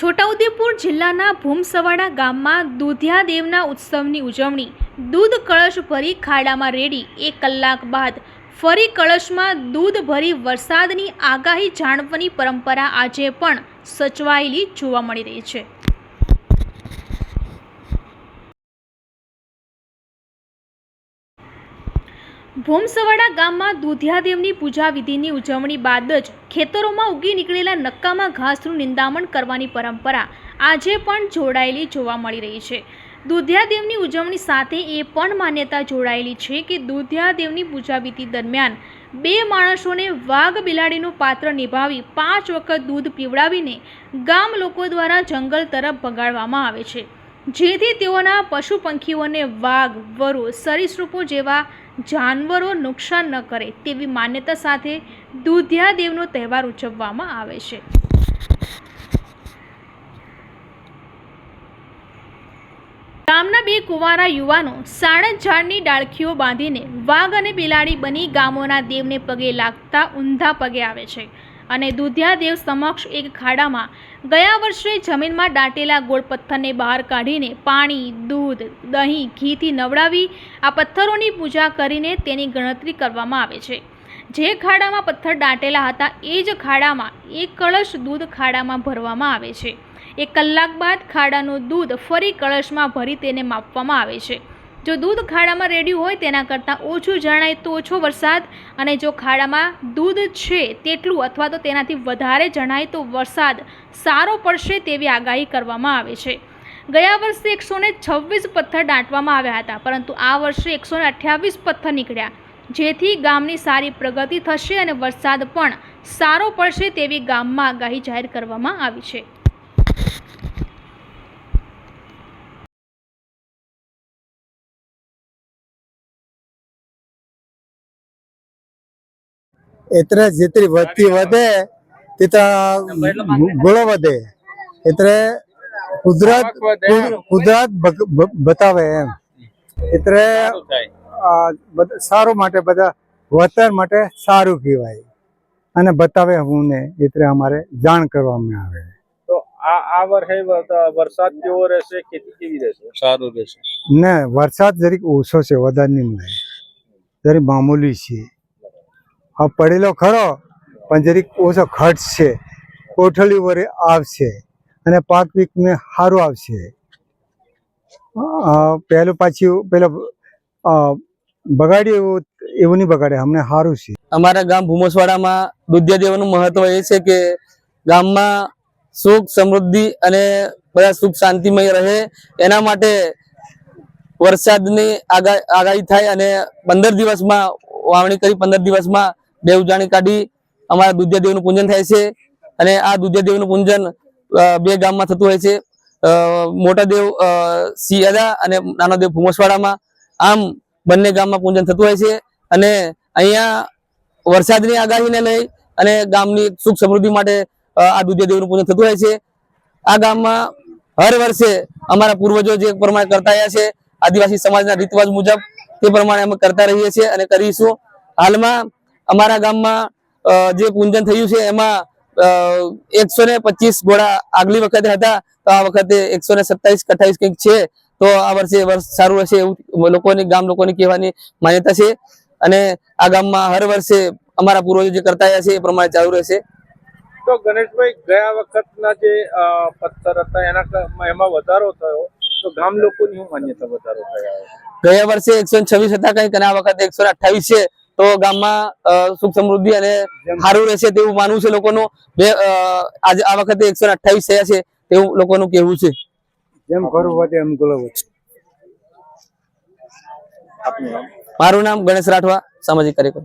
છોટાઉદેપુર જિલ્લાના ભૂમસવાડા ગામમાં દૂધિયાદેવના ઉત્સવની ઉજવણી. દૂધ કળશ ભરી ખાડામાં રેડી. એક કલાક બાદ ફરી કળશમાં દૂધ ભરી વરસાદની આગાહી જાણવાની પરંપરા આજે પણ સચવાયેલી જોવા મળી રહી છે. ભૂમસવાડા ગામમાં દૂધિયાદેવની પૂજા વિધિની ઉજવણી બાદ જ ખેતરોમાં ઉગી નીકળેલા નક્કામાં ઘાસનું નિંદામણ કરવાની પરંપરા આજે પણ જોડાયેલી જોવા મળી રહી છે. દૂધિયાદેવની ઉજવણી સાથે એ પણ માન્યતા જોડાયેલી છે કે દૂધિયાદેવની પૂજા વિધિ દરમિયાન બે માણસોને વાઘ બિલાડીનું પાત્ર નિભાવી પાંચ વખત દૂધ પીવડાવીને ગામ લોકો દ્વારા જંગલ તરફ ભગાડવામાં આવે છે. જેથી તેઓના પશુ પંખીઓને વાઘ, વરુ, સરીસૃપો જેવા જાનવરો નુકસાન ન કરે તેવી માન્યતા સાથે દૂધિયા દેવનો તહેવાર ઉજવવામાં આવે છે. ગામના બે કુંવારા યુવાનો સાણંદ ઝાડની ડાળખીઓ બાંધીને વાઘ અને બિલાડી બની ગામોના દેવને પગે લાગતા ઊંધા પગે આવે છે. અને દુધિયાદેવ સમક્ષ એક ખાડામાં ગયા વર્ષે જમીનમાં દાટેલા ગોળ પથ્થરને બહાર કાઢીને પાણી, દૂધ, દહીં, ઘીથી નવડાવી આ પથ્થરોની પૂજા કરીને તેની ગણતરી કરવામાં આવે છે. જે ખાડામાં પથ્થર દાટેલા હતા એ જ ખાડામાં એક કળશ દૂધ ખાડામાં ભરવામાં આવે છે. એક કલાક બાદ ખાડાનું દૂધ ફરી કળશમાં ભરી તેને માપવામાં આવે છે. જો દૂધ ખાડામાં રેડ્યું હોય તેના કરતાં ઓછું જણાય તો ઓછો વરસાદ. અને જો ખાડામાં દૂધ છે તેટલું અથવા તો તેનાથી વધારે જણાય તો વરસાદ. સારો પડશે તેવી આગાહી કરવામાં આવે છે. ગયા વર્ષે એકસો ને છવ્વીસ પથ્થર દાંટવામાં આવ્યા હતા, પરંતુ આ વર્ષે એકસો ને અઠ્યાવીસ પથ્થર નીકળ્યા. જેથી ગામની સારી પ્રગતિ થશે અને વરસાદ પણ સારો પડશે તેવી ગામમાં આગાહી જાહેર કરવામાં આવી છે. એટલે જેટલી વસ્તી વધે तिथं गुळ વધે એટલે કુદરત કુદ- કુદરત બગ- બ- બતાવે એમ એટલે આ બધા સારું માટે બધા વતન માટે સારું કહેવાય અને બતાવે હું ને એટલે અમારે જાણ કરવામાં આવે તો આ આ વર્ષે વ- વરસાદ કેવો રહેશે ખેતી કેવી રહેશે સારું રહેશે ને વરસાદ જરીક ઓછો છે વધારે નહીં મળે જરીક મામૂલી છે હા પડેલો ખરો, પણ જરીક ઓછો ખર્ચ છે. કોઠળી વરે આવશે અને પાક પીકને સારું આવશે. પહેલું પાછું, પેલો બગાડ્યું એવું એવું નહીં બગાડે, અમને સારું છે. અમારા ગામ ભૂમસવાડામાં દુધિયાદેવનું મહત્વ એ છે કે ગામમાં સુખ, સમૃદ્ધિ અને બધા સુખ શાંતિમય રહે. એના માટે વરસાદની આગા- આગાહી થાય અને પંદર દિવસમાં, વાવણી કરી પંદર દિવસમાં બે ઉજાણી કાઢી અમારા દુધિયાદેવનું પૂજન થાય છે અને આ દુધિયાદેવનું પૂજન બે ગામમાં થતું હોય છે. મોટા દેવ સિયાદા અને નાનો દેવ ભૂમસવાડામાં. આમ બંને ગામમાં પૂજન થતું હોય છે અને અહીંયા વરસાદની આગાહીને લઈ અને ગામની સુખ સમૃદ્ધિ માટે આ દુધિયાદેવનું પૂજન થતું હોય છે. આ ગામમાં હર વર્ષે અમારા પૂર્વજો જે પ્રમાણે કરતા આવ્યા છે, આદિવાસી સમાજના રીતવાજ મુજબ તે પ્રમાણે અમે કરતા રહીએ છીએ અને કરીશું. હાલમાં અમારા ગામમાં જે પૂંજન થયું છે એમાં એકસો ને પચીસ ઘોડા આગલી વખતે હતા. તો આ વખતે એકસો ને સત્તાવીસ અઠાવીસ કંઈક છે. તો આ વર્ષે વર્ષ સારું રહેશે એવું લોકોની ગામ લોકોની કહેવાની માન્યતા છે. અને આ ગામમાં હર વર્ષે અમારા પૂર્વજો જે કરતા આવ્યા છે એ પ્રમાણે ચાલુ રહેશે. તો ગણેશભાઈ ગયા વખતના જે પથ્થર હતા એના એમાં વધારો થયો. તો ગામ લોકોની શું માન્યતા વધારો થયા? ગયા વર્ષે એકસો છવ્વીસ હતા કંઈક અને આ વખતે એકસો અઠ્ઠાવીસ છે. તો ગામમાં સુખ સમૃદ્ધિ અને સારું રહેશે તેવું માનવું છે લોકોનું. બે આજે આ વખતે એકસો અઠાવીસ થયા છે તેવું લોકોનું કહેવું છે. જેમ ખરું વધે એમ ગુલો મારું નામ ગણેશ રાઠવા સામાજિક કાર્યકર.